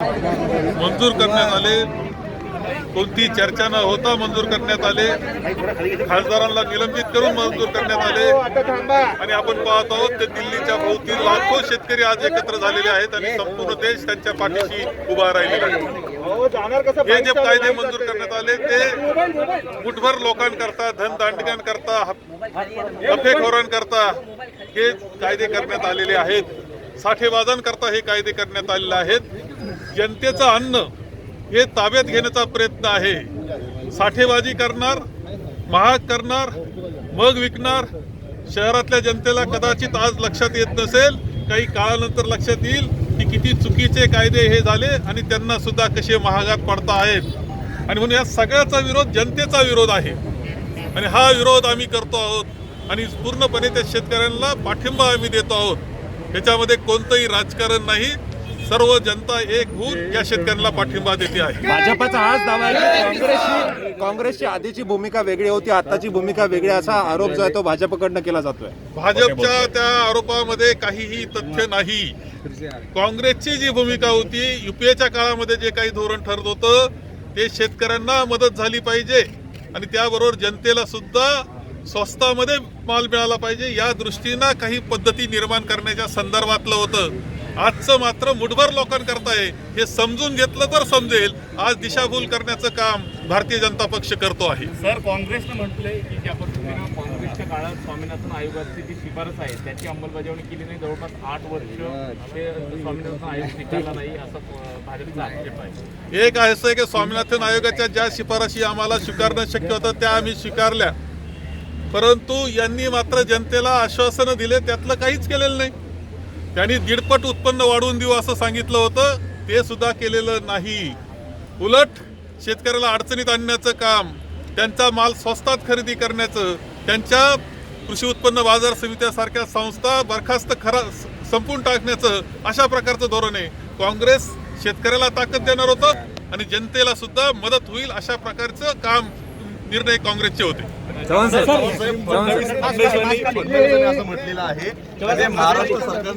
मंजूर करण्यात आले. कोणती चर्चा न होता मंजूर करण्यात आले. खासदारांना निलंबित करून मंजूर करण्यात आले. आणि आपण पाहत आहोत ते दिल्लीच्या भोवती लाखो शेतकरी आज एकत्र झालेले आहेत आणि संपूर्ण देश त्यांच्या पाठीशी उभा राहिलेला आहे. हे जे कायदे मंजूर करण्यात आले ते मुठभर लोकांकरता धनदांडग्यांकरता हफेखोरांकरता हे कायदे करण्यात आलेले आहेत. साठेबाजांकरता हे कायदे करण्यात आलेले आहेत. जनतेचं अन्न हे ताब्यात घेण्याचा प्रयत्न आहे. साठेबाजी करणार महाग करणार मग विकणार. शहरातल्या जनतेला कदाचित आज लक्षात येत नसेल काही काळानंतर लक्षात येईल की किती चुकीचे कायदे हे झाले आणि त्यांना सुद्धा कसे महागात पडता आहेत आणि म्हणून या सगळ्याचा विरोध जनतेचा विरोध आहे. आणि हा विरोध आम्ही करतो आहोत आणि पूर्णपणे त्या शेतकऱ्यांना पाठिंबा आम्ही देतो आहोत. याच्यामध्ये कोणतंही राजकारण नाही. सर्व जनता एक होऊन या शेतकऱ्यांना पाठिंबा देते आहे. भाजपचा हाच दावा आहे की काँग्रेसची काँग्रेसची आधीची भूमिका वेगळी होती आताची भूमिका वेगळी असा आरोप जो आहे तो भाजपकडनं केला जातोय. भाजपच्या त्या आरोपामध्ये काहीही तथ्य नाही. काँग्रेसची जी भूमिका होती युपीएच्या काळामध्ये जे काही धोरण ठरत होतं ते शेतकऱ्यांना मदत झाली पाहिजे. आणि त्याबरोबर जनतेला सुद्धा स्वस्तामध्ये माल मिळाला पाहिजे. या दृष्टीनं काही पद्धती निर्माण करण्याच्या संदर्भातलं होतं. आजचं मात्र मुठभर लोकांकरता आहे. हे समजून घेतलं तर समजेल. आज दिशाभूल करण्याचं काम भारतीय जनता पक्ष करतो आहे. सर काँग्रेसनं म्हटलंय की ज्या पद्धतीनं काँग्रेसच्या काळात स्वामीनाथन आयोगाची जी शिफारस आहे त्याची अंमलबजावणी केली नाही. जवळपास आठ वर्ष ते स्वामीनाथन आयोग स्वीकारला नाही असं भाजपचा आक्षेप आहे. एक आहे असं की स्वामीनाथन आयोगाच्या ज्या शिफारशी आम्हाला स्वीकारणं शक्य होतं त्या आम्ही स्वीकारल्या. परंतु यांनी मात्र जनतेला आश्वासनं दिले त्यातलं काहीच केलेलं नाही. त्यांनी दीडपट उत्पन्न वाढवून देऊ असं सांगितलं होतं. ते सुद्धा केलेलं नाही. उलट शेतकऱ्याला अडचणीत आणण्याचं काम त्यांचा माल स्वस्तात खरेदी करण्याचं त्यांच्या कृषी उत्पन्न बाजार समित्यासारख्या संस्था बरखास्त खरा संपून टाकण्याचं अशा प्रकारचं धोरण आहे. काँग्रेस शेतकऱ्याला ताकद देणार होतं आणि जनतेला सुद्धा मदत होईल अशा प्रकारचं काम निर्णय काँग्रेसचे होते. चव्हाण साहेब. चव्हाण साहेब फडणवीसांनी असं म्हटलेलं आहे. महाराष्ट्र सरकारने